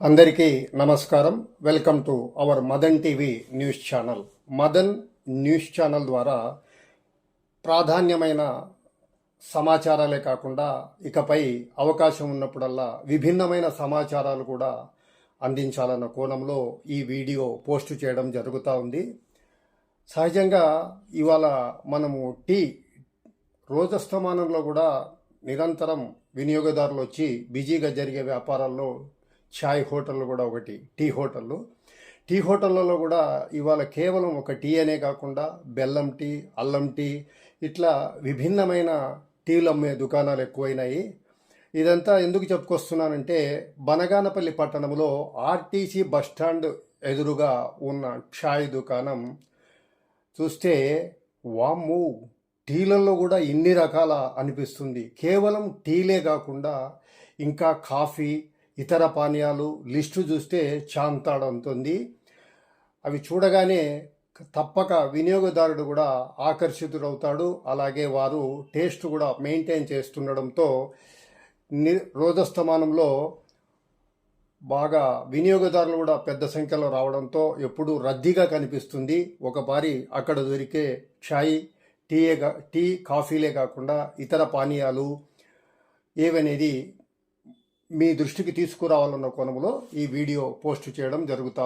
అందరికీ నమస్కారం. Welcome to our Madan TV news channel. Madan news channel ద్వారా ప్రాధాన్యమైన సమాచారాలే కాకుండా ఇకపై అవకాశం ఉన్నప్పుడల్లా విభిన్నమైన సమాచారాలు కూడా అందించాలన్న కోణంలో ఈ వీడియో పోస్ట్ చేయడం జరుగుతూ ఉంది. సహజంగా ఇవాళ మనము టీ రోజస్తమానంలో కూడా నిరంతరం వినియోగదారులు వచ్చి బిజీగా జరిగే వ్యాపారాల్లో ఛాయ్ హోటల్ కూడా ఒకటి టీ హోటళ్ళు. టీ హోటళ్ళలో కూడా ఇవాళ కేవలం ఒక టీ అనే కాకుండా బెల్లం టీ అల్లం టీ ఇట్లా విభిన్నమైన టీలు అమ్మే దుకాణాలు ఎక్కువైనాయి. ఇదంతా ఎందుకు చెప్పుకొస్తున్నానంటే బనగానపల్లి పట్టణంలో ఆర్టీసీ బస్టాండ్ ఎదురుగా ఉన్న ఛాయ్ దుకాణం. చూస్తే వామ్ము టీలలో కూడా ఇన్ని రకాల అనిపిస్తుంది. కేవలం టీలే కాకుండా ఇంకా కాఫీ ఇతర పానీయాలు లిస్టు చూస్తే చాంతాడంతుంది. అవి చూడగానే తప్పక వినియోగదారుడు కూడా ఆకర్షితుడవుతాడు. అలాగే వారు టేస్ట్ కూడా మెయింటైన్ చేస్తుండడంతో ని రోజస్తమానంలో బాగా వినియోగదారులు కూడా పెద్ద సంఖ్యలో రావడంతో ఎప్పుడూ రద్దీగా కనిపిస్తుంది. ఒక బారి అక్కడ దొరికే ఛాయ్ టీయే టీ కాఫీలే కాకుండా ఇతర పానీయాలు ఏవనేది మీ దృష్టికి తీసుకురావాలన్న కోణంలో ఈ వీడియో పోస్ట్ చేయడం జరుగుతా